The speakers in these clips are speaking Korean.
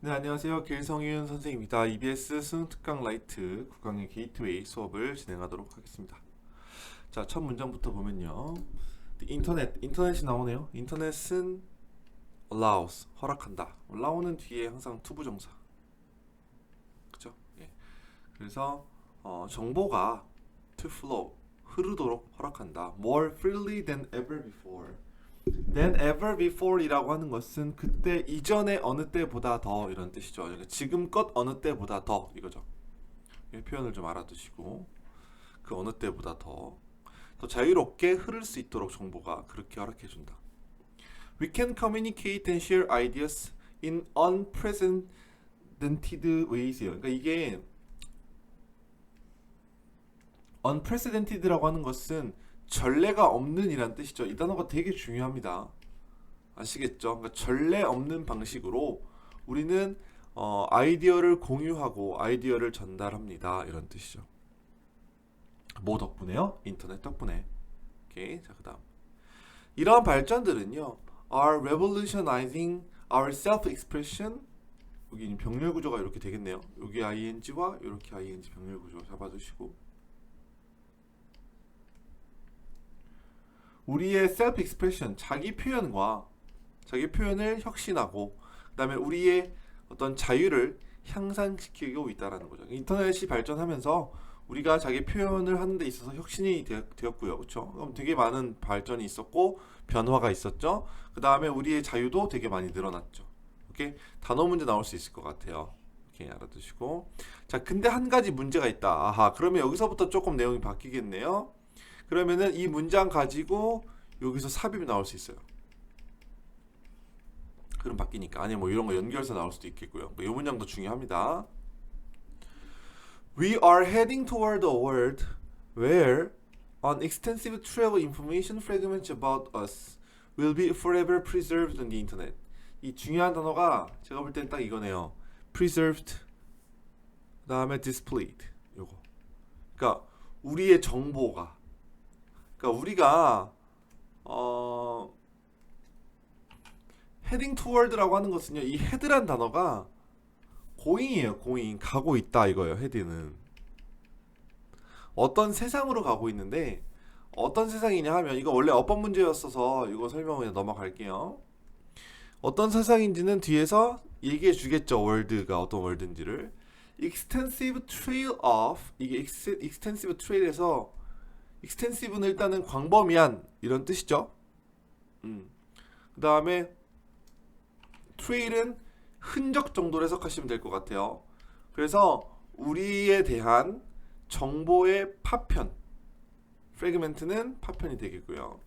네, 안녕하세요. 길성윤 선생입니다. EBS 수능 특강 라이트 9강의 게이트웨이 수업을 진행하도록 하겠습니다. 자, 첫 문장부터 보면요. 인터넷, 인터넷이 나오네요. 인터넷은 allows, 허락한다. allow는 뒤에 항상 투부정사. 그죠? 예. 그래서 어, 정보가 to flow, 흐르도록 허락한다. More freely than ever before. Than ever before이라고 하는 것은 그때 이전의 어느 때보다 더 이런 뜻이죠. 그러니까 지금껏 어느 때보다 더 이거죠. 이 표현을 좀 알아두시고 그 어느 때보다 더, 더 자유롭게 흐를 수 있도록 정보가 그렇게 허락해 준다. We can communicate and share ideas in unprecedented ways요. 그러니까 이게 unprecedented라고 하는 것은 전례가 없는 이란 뜻이죠. 이 단어가 되게 중요합니다. 아시겠죠? 그러니까 전례 없는 방식으로 우리는 어, 아이디어를 공유하고 아이디어를 전달합니다. 이런 뜻이죠. 뭐 덕분에요? 인터넷 덕분에. 오케이. 자, 그다음. 이러한 발전들은요. are revolutionizing our self-expression. 여기 병렬 구조가 이렇게 되겠네요. 여기 ing와 이렇게 ing 병렬 구조 잡아주시고 우리의 셀프 익스프레션, 자기 표현과 자기 표현을 혁신하고 그다음에 우리의 어떤 자유를 향상시키고 있다라는 거죠. 인터넷이 발전하면서 우리가 자기 표현을 하는 데 있어서 혁신이 되었, 고요 그렇죠? 그럼 되게 많은 발전이 있었고 변화가 있었죠. 그다음에 우리의 자유도 되게 많이 늘어났죠. 오케이? 단어 문제 나올 수 있을 것 같아요. 이렇게 알아두시고. 자, 근데 한 가지 문제가 있다. 아하. 그러면 여기서부터 조금 내용이 바뀌겠네요. 그러면은 이 문장 가지고 여기서 삽입이 나올 수 있어요. 그럼 바뀌니까 아니 뭐 이런 거 연결해서 나올 수도 있겠고요. 뭐이 문장도 중요합니다. We are heading toward a world where an extensive travel information fragments about us will be forever preserved on the internet. 이 중요한 단어가 제가 볼 땐 딱 이거네요. preserved 그다음에 displayed 요거. 그러니까 우리의 정보가 그러니까 우리가 어 헤딩 투월드라고 하는 것은요. 이 헤드란 단어가 고잉이에요. 고잉 가고 있다 이거예요. 헤드는 어떤 세상으로 가고 있는데 어떤 세상이냐 하면 이거 원래 어법 문제였어서 이거 설명 그냥 넘어갈게요. 어떤 세상인지는 뒤에서 얘기해 주겠죠. 월드가 어떤 월드인지를. extensive trail of 이게 extensive trail에서 extensive는 일단은 광범위한 이런 뜻이죠. 음. 그 다음에 trail은 흔적 정도로 해석하시면 될 것 같아요. 그래서 우리에 대한 정보의 파편, 프레그멘트는 파편이 되겠고요.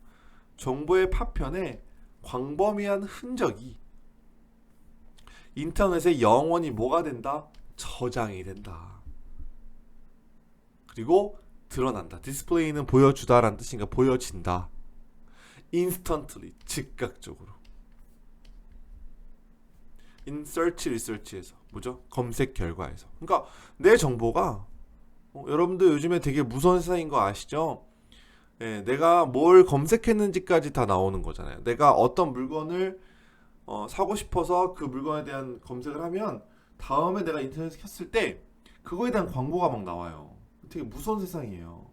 정보의 파편에 광범위한 흔적이 인터넷에 영원히 뭐가 된다? 저장이 된다. 그리고 드러난다. 디스플레이는 보여주다라는 뜻인가 보여진다. instantly 즉각적으로. search research에서 뭐죠? 검색 결과에서. 그러니까 내 정보가 어, 여러분들 요즘에 되게 무서운 세상인 거 아시죠? 예, 내가 뭘 검색했는지까지 다 나오는 거잖아요. 내가 어떤 물건을 어, 사고 싶어서 그 물건에 대한 검색을 하면 다음에 내가 인터넷 켰을 때 그거에 대한 광고가 막 나와요. 되게 무서운 세상이에요.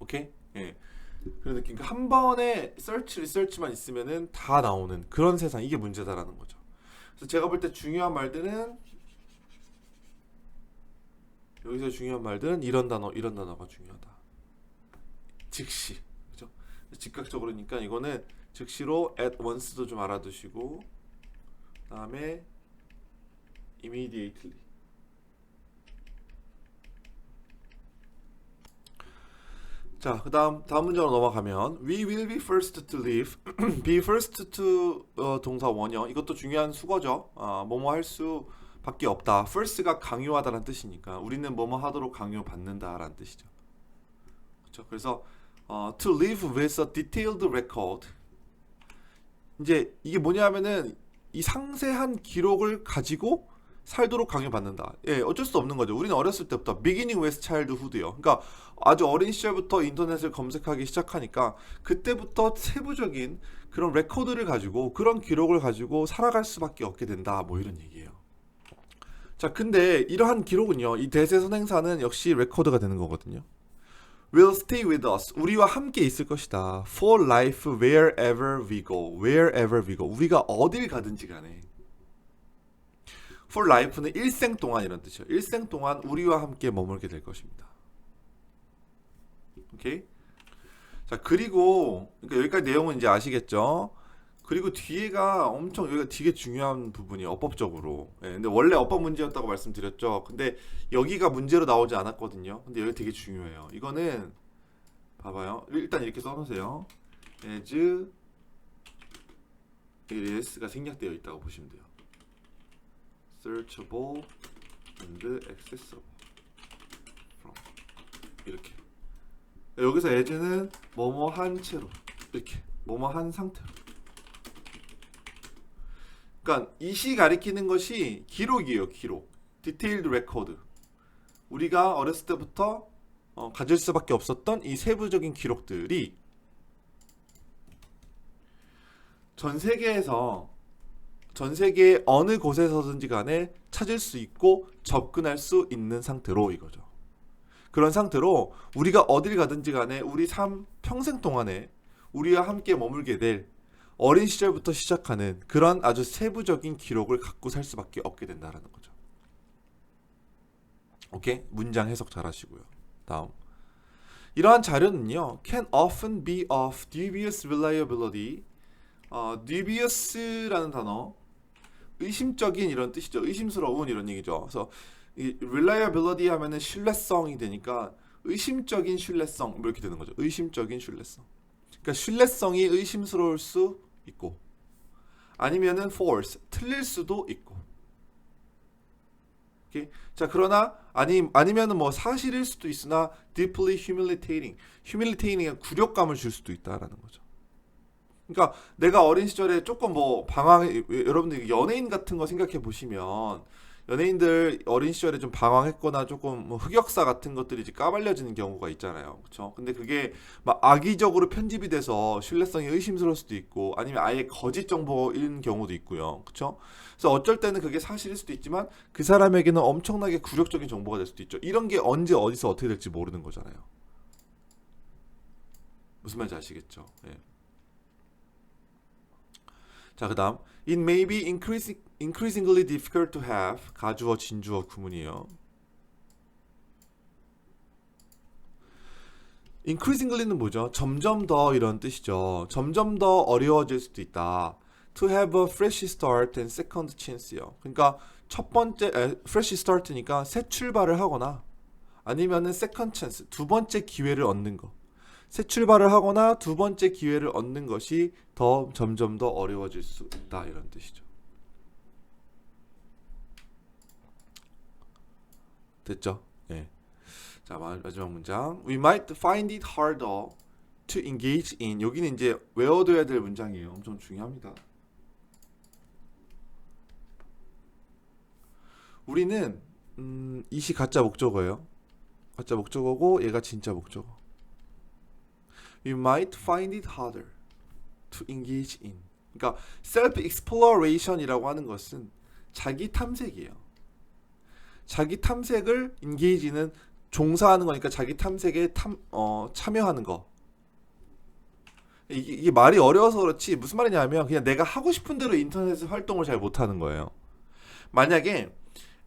오케이? 예. 그런 느낌. 한 번에 서치 리서치만 있으면은 다 나오는 그런 세상. 이게 문제다라는 거죠. 그래서 제가 볼 때 중요한 말들은 여기서 중요한 말들은 이런 단어, 이런 단어가 중요하다. 즉시. 그죠? 즉각적으로니까 이거는 즉시로 at once도 좀 알아두시고 그다음에 immediately 자, 그다음 다음 문제로 넘어가면 we will be first to leave. be first to 어, 동사 원형 이것도 중요한 수거죠. 아, 뭐뭐 할 수밖에 없다. first가 강요하다라는 뜻이니까 우리는 뭐뭐 하도록 강요받는다라는 뜻이죠. 그렇죠? 그래서 어, to live with a detailed record. 이제 이게 뭐냐면은 이 상세한 기록을 가지고 살도록 강요받는다. 예, 어쩔 수 없는 거죠. 우리는 어렸을 때부터 beginning with childhood요. 그러니까 아주 어린 시절부터 인터넷을 검색하기 시작하니까 그때부터 세부적인 그런 레코드를 가지고 그런 기록을 가지고 살아갈 수밖에 없게 된다. 뭐 이런 얘기예요. 자, 근데 이러한 기록은요. 이 대세 선행사는 역시 레코드가 되는 거거든요. will stay with us. 우리와 함께 있을 것이다. for life wherever we go. wherever we go. 우리가 어딜 가든지 간에. For life는 일생 동안 이런 뜻이에요. 일생 동안 우리와 함께 머물게 될 것입니다. 오케이? 자, 그리고 그러니까 여기까지 내용은 이제 아시겠죠? 그리고 뒤에가 엄청 여기가 되게 중요한 부분이 어법적으로. 예, 근데 원래 어법 문제였다고 말씀드렸죠. 근데 여기가 문제로 나오지 않았거든요. 근데 여기 되게 중요해요. 이거는 봐봐요. 일단 이렇게 써놓으세요. as it is가 생략되어 있다고 보시면 돼요. Searchable and accessible. From. 이렇게. 여기서 as는 뭐뭐 한 채로. 이렇게. 뭐뭐 한 상태로. 그러니까 이 시 가리키는 것이 기록이에요 기록. 디테일드 레코드 우리가 어렸을 때부터 어, 가질 수밖에 없었던 이 세부적인 기록들이 전 세계에서 전 세계 어느 곳에서든지 간에 찾을 수 있고 접근할 수 있는 상태로 이거죠. 그런 상태로 우리가 어딜 가든지 간에 우리 삶 평생 동안에 우리와 함께 머물게 될 어린 시절부터 시작하는 그런 아주 세부적인 기록을 갖고 살 수밖에 없게 된다라는 거죠. 오케이? 문장 해석 잘 하시고요. 다음. 이러한 자료는요. can often be of dubious reliability. 어, dubious라는 단어 의심적인 이런 뜻이죠. 의심스러운 이런 얘기죠. 그래서 이 reliability 하면은 신뢰성이 되니까 의심적인 신뢰성 뭐 이렇게 되는 거죠. 의심적인 신뢰성. 그러니까 신뢰성이 의심스러울 수 있고 아니면은 false 틀릴 수도 있고. 오케이? 자 그러나 아니 아니면은 뭐 사실일 수도 있으나 deeply humiliating, humiliating은 굴욕감을 줄 수도 있다라는 거죠. 그러니까 내가 어린 시절에 조금 뭐 방황 여러분들 연예인 같은 거 생각해 보시면 연예인들 어린 시절에 좀 방황했거나 조금 뭐 흑역사 같은 것들이 이제 까발려지는 경우가 있잖아요. 그렇죠? 근데 그게 막 악의적으로 편집이 돼서 신뢰성이 의심스러울 수도 있고 아니면 아예 거짓 정보인 경우도 있고요. 그렇죠? 그래서 어쩔 때는 그게 사실일 수도 있지만 그 사람에게는 엄청나게 굴욕적인 정보가 될 수도 있죠. 이런 게 언제 어디서 어떻게 될지 모르는 거잖아요. 무슨 말인지 아시겠죠? 예. 자, 그다음 It may be increasing, increasingly difficult to have 가주어 진주어 구문이에요. increasingly는 뭐죠? 점점 더 이런 뜻이죠. 점점 더 어려워질 수도 있다. To have a fresh start and second chance요. 그러니까 첫 번째 에, fresh start니까 새 출발을 하거나 아니면은 second chance 두 번째 기회를 얻는 거. 새 출발을 하거나 두 번째 기회를 얻는 것이 더 점점 더 어려워질 수 있다 이런 뜻이죠. 됐죠? 예. 자 마- 마지막 문장. We might find it harder to engage in. 여기는 이제 외워둬야 될 문장이에요. 엄청 중요합니다. 우리는 음, 이 시 가짜 목적어예요. 가짜 목적어고 얘가 진짜 목적어. We might find it harder to engage in. 그러니까 self exploration이라고 하는 것은 자기 탐색이에요. 자기 탐색을 engage는 종사하는 거니까 자기 탐색에 탐, 어, 참여하는 거. 이게, 이게 말이 어려워서 그렇지 무슨 말이냐면 그냥 내가 하고 싶은 대로 인터넷 활동을 잘 못하는 거예요. 만약에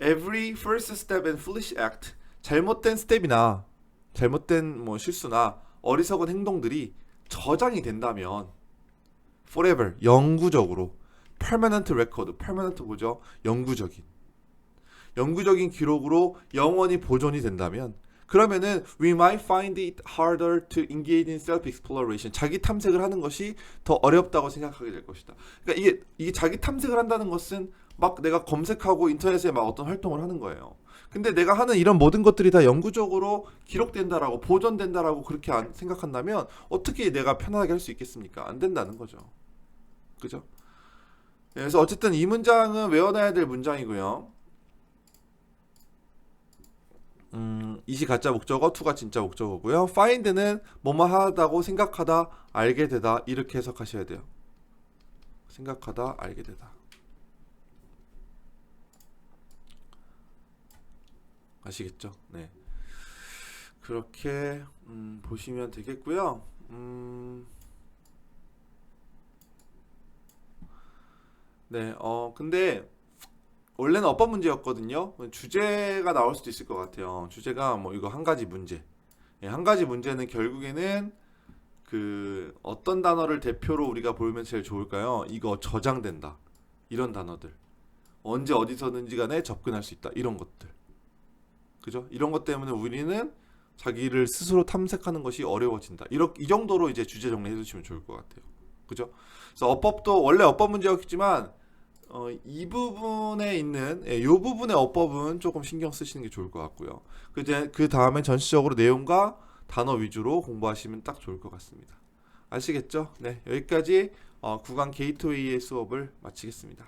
every first step and foolish act 잘못된 스텝이나 잘못된 뭐 실수나 어리석은 행동들이 저장이 된다면 forever 영구적으로 permanent record permanent 뭐죠? 영구적인 영구적인 기록으로 영원히 보존이 된다면 그러면은 we might find it harder to engage in self exploration 자기 탐색을 하는 것이 더 어렵다고 생각하게 될 것이다. 그러니까 이게 이게 자기 탐색을 한다는 것은 막 내가 검색하고 인터넷에 막 어떤 활동을 하는 거예요. 근데 내가 하는 이런 모든 것들이 다 영구적으로 기록된다라고 보존된다라고 그렇게 안 생각한다면 어떻게 내가 편안하게 할 수 있겠습니까? 안 된다는 거죠. 그죠? 예, 그래서 어쨌든 이 문장은 외워놔야 될 문장이고요. 음, 이시 가짜 목적어, 투가 진짜 목적어고요. find는 뭐뭐 하다고 생각하다, 알게 되다 이렇게 해석하셔야 돼요. 생각하다, 알게 되다. 아시겠죠? 네. 그렇게 음, 보시면 되겠고요. 음, 네, 어, 근데 원래는 어법 문제였거든요. 주제가 나올 수도 있을 것 같아요. 주제가 뭐 이거 한 가지 문제. 예, 한 가지 문제는 결국에는 그 어떤 단어를 대표로 우리가 보면 제일 좋을까요? 이거 저장된다. 이런 단어들. 언제 어디서든지 간에 접근할 수 있다. 이런 것들. 그죠? 이런 것 때문에 우리는 자기를 스스로 탐색하는 것이 어려워진다. 이렇게 이 정도로 이제 주제 정리해 주시면 좋을 것 같아요. 그죠? 그래서 어법도 원래 어법 문제였지만 어, 이 부분에 있는 예, 요 부분의 어법은 조금 신경 쓰시는 게 좋을 것 같고요. 그, 이제 그 다음에 전체적으로 내용과 단어 위주로 공부하시면 딱 좋을 것 같습니다. 아시겠죠? 네, 여기까지 어, 구간 게이트웨이의 수업을 마치겠습니다.